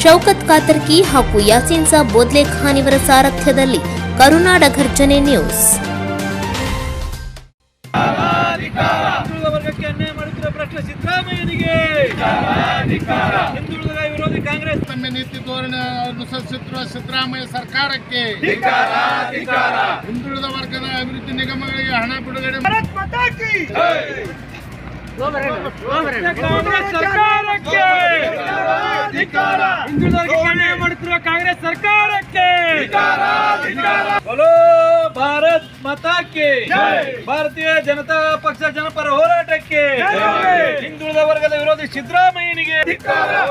ಶೌಕತ್ ಕಾತರ್ಕಿ ಹಾಗೂ ಯಾಸೀನ್ ಸಾಬ್ ಬೋದ್ಲೆ ಖಾನ್ ಇವರ ಸಾರಥ್ಯದಲ್ಲಿ ಕರುನಾಡ ಘರ್ಜನೆ ನ್ಯೂಸ್. ಹಿಂದುಳಿದ ವರ್ಗಕ್ಕೆ ಅನ್ಯಾಯ ಮಾಡುತ್ತಿರುವ ಭ್ರಷ್ಟ ಸಿದ್ದರಾಮಯ್ಯನಿಗೆ ಹಿಂದುಳಿದ ವಿರೋಧಿ ಕಾಂಗ್ರೆಸ್ ತಮ್ಮ ನೀತಿ ಧೋರಣೆ ಅನುಸರಿಸುತ್ತಿರುವ ಸಿದ್ದರಾಮಯ್ಯ ಸರ್ಕಾರಕ್ಕೆ ಹಿಂದುಳಿದ ವರ್ಗದ ಅಭಿವೃದ್ಧಿ ನಿಗಮಗಳಿಗೆ ಹಣ ಬಿಡುಗಡೆ ಕಾಂಗ್ರೆಸ್ ಸರ್ಕಾರಕ್ಕೆ ಹಿಂದುಳಿದವರಿಗೆ ಮಾಡುತ್ತಿರುವ ಕಾಂಗ್ರೆಸ್ ಸರ್ಕಾರಕ್ಕೆ. ಭಾರತ್ ಮತಕ್ಕೆ ಭಾರತೀಯ ಜನತಾ ಪಕ್ಷ ಜನಪರ ಹೋರಾಟಕ್ಕೆ. ಹಿಂದುಳಿದ ವರ್ಗದ ವಿರೋಧಿ ಸಿದ್ದರಾಮಯ್ಯನಿಗೆ.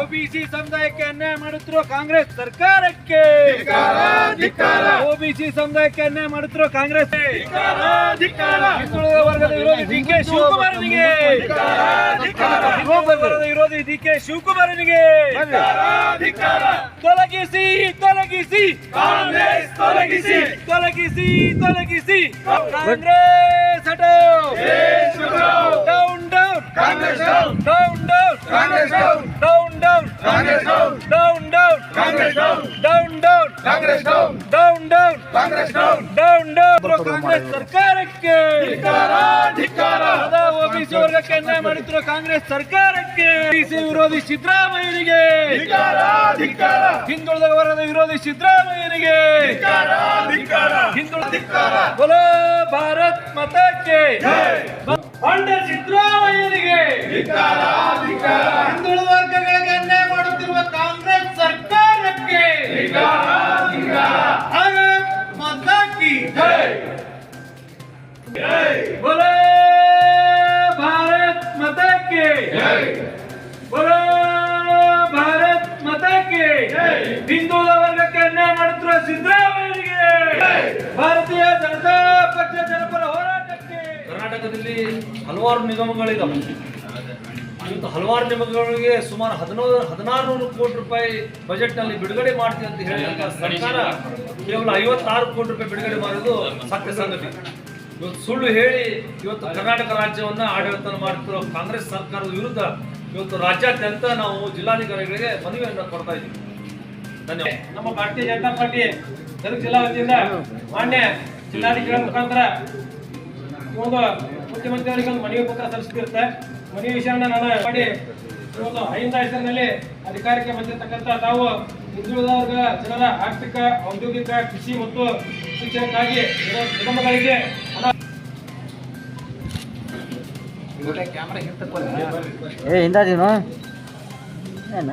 ಒಬಿಸಿ ಸಮುದಾಯಕ್ಕೆ ಅನ್ಯಾಯ ಮಾಡುತ್ತಿರುವ ಕಾಂಗ್ರೆಸ್ ಸರ್ಕಾರಕ್ಕೆ. ಒಬಿಸಿ ಸಮುದಾಯಕ್ಕೆ ಅನ್ಯಾಯ ಮಾಡುತ್ತಿರುವ ಕಾಂಗ್ರೆಸ್. ಹಿಂದುಳಿದ ವರ್ಗದ ವಿರೋಧಿ ಡಿ ಕೆ ಶಿವಕುಮಾರನಿಗೆ ಹಿಂದುಳಿದ ವರ್ಗದ ವಿರೋಧಿ ಡಿ ಕೆ ಶಿವಕುಮಾರನಿಗೆ ತೊಲಗಿಸಿ ತೊಲಗಿಸಿ ಕಾಂಗ್ರೆಸ್ ತೊಲಗಿಸಿ ತೊಲಗಿಸಿ ತೊಲಗಿಸಿ Congress ಹಟೋ down down Congress down down down Congress down down Congress down down Congress down down Congress down down Congress down down Congress ಸರ್ಕಾರಕ್ಕೆ ಸದಾ ಅನ್ಯಾಯ ಮಾಡುತ್ತಿರುವ ಕಾಂಗ್ರೆಸ್ ಸರ್ಕಾರಕ್ಕೆ. ವಿರೋಧಿ ಸಿದ್ದರಾಮಯ್ಯನಿಗೆ. ಹಿಂದುಳಿದ ವರ್ಗದ ವಿರೋಧಿ ಸಿದ್ದರಾಮಯ್ಯನಿಗೆ. ಹಿಂದುಳಿದ ಬೋಲೋ ಭಾರತ್ ಮತಕ್ಕೆ. ಬಂಡ ಸಿದ್ದರಾಮಯ್ಯನಿಗೆ. ಹಿಂದುಳಿದ ವರ್ಗಗಳಿಗೆ ಅನ್ಯಾಯ ಮಾಡುತ್ತಿರುವ ಕಾಂಗ್ರೆಸ್ ಸರ್ಕಾರಕ್ಕೆ. ಮತಕ್ಕೆ. ಬೋಲೋ ಬೋಲೋ ಭಾರತ್ ಮತಕ್ಕೆ ಹಿಂದುಳಿದ ವರ್ಗಕ್ಕೆ ಅನ್ಯಾಯ ಮಾಡುತ್ತಿರುವ ಸಿದ್ದರಾಮಯ್ಯ ಭಾರತೀಯ ಜನತಾ ಪಕ್ಷ ಜನಪರ ಹೋರಾಟಕ್ಕೆ. ಕರ್ನಾಟಕದಲ್ಲಿ ಹಲವಾರು ನಿಗಮಗಳಿದ್ದಾವೆ ಇವತ್ತು ಹಲವಾರು ನಿಗಮಗಳಿಗೆ ಸುಮಾರು ಹದಿನೋರು ಹದಿನಾರು ನೂರು ಕೋಟಿ ರೂಪಾಯಿ ಬಜೆಟ್ನಲ್ಲಿ ಬಿಡುಗಡೆ ಮಾಡ್ತೀವಿ ಅಂತ ಹೇಳಿದಾಗ ಸರ್ಕಾರ ಕೇವಲ ಐವತ್ತಾರು ಕೋಟಿ ರೂಪಾಯಿ ಬಿಡುಗಡೆ ಮಾಡೋದು ಸತ್ಯ ಸಂಗತಿ. ಇವತ್ತು ಸುಳ್ಳು ಹೇಳಿ ಇವತ್ತು ಕರ್ನಾಟಕ ರಾಜ್ಯವನ್ನ ಆಡಳಿತ ಮಾಡ್ತಿರೋ ಕಾಂಗ್ರೆಸ್ ಸರ್ಕಾರದ ವಿರುದ್ಧ ಇವತ್ತು ರಾಜ್ಯಾದ್ಯಂತ ನಾವು ಜಿಲ್ಲಾಧಿಕಾರಿಗಳಿಗೆ ಮನವಿಯನ್ನು ಕೊಡ್ತಾ ಇದ್ದೀವಿ. ಧನ್ಯವಾದ. ನಮ್ಮ ಭಾರತೀಯ ಜನತಾ ಪಾರ್ಟಿ ಗದಗ ಜಿಲ್ಲಾ ವತಿಯಿಂದ ಮಾನ್ಯ ಜಿಲ್ಲಾಧಿಕಾರಿ ಮುಖಾಂತರ ಒಂದು ಮುಖ್ಯಮಂತ್ರಿಯವರಿಗೆ ಒಂದು ಮನವಿ ಪತ್ರ ಸಲ್ಲಿಸುತ್ತಿರುತ್ತೆ. ಮನವಿ ವಿಷಯನ ನಾನು ಮಾಡಿ ಇವತ್ತು ಅಹಿಂದ ಹೆಸರಿನಲ್ಲಿ ಅಧಿಕಾರಕ್ಕೆ ಬಂದಿರತಕ್ಕಂಥ ತಾವು ಹಿಂದುಳಿದ ಜನರ ಆರ್ಥಿಕ, ಔದ್ಯೋಗಿಕ, ಕೃಷಿ ಮತ್ತು ಶಿಕ್ಷಣಕ್ಕಾಗಿ ನಿಗಮಗಳಿಗೆ ಏ ಹಿಂದಾದೀನು ಏನ?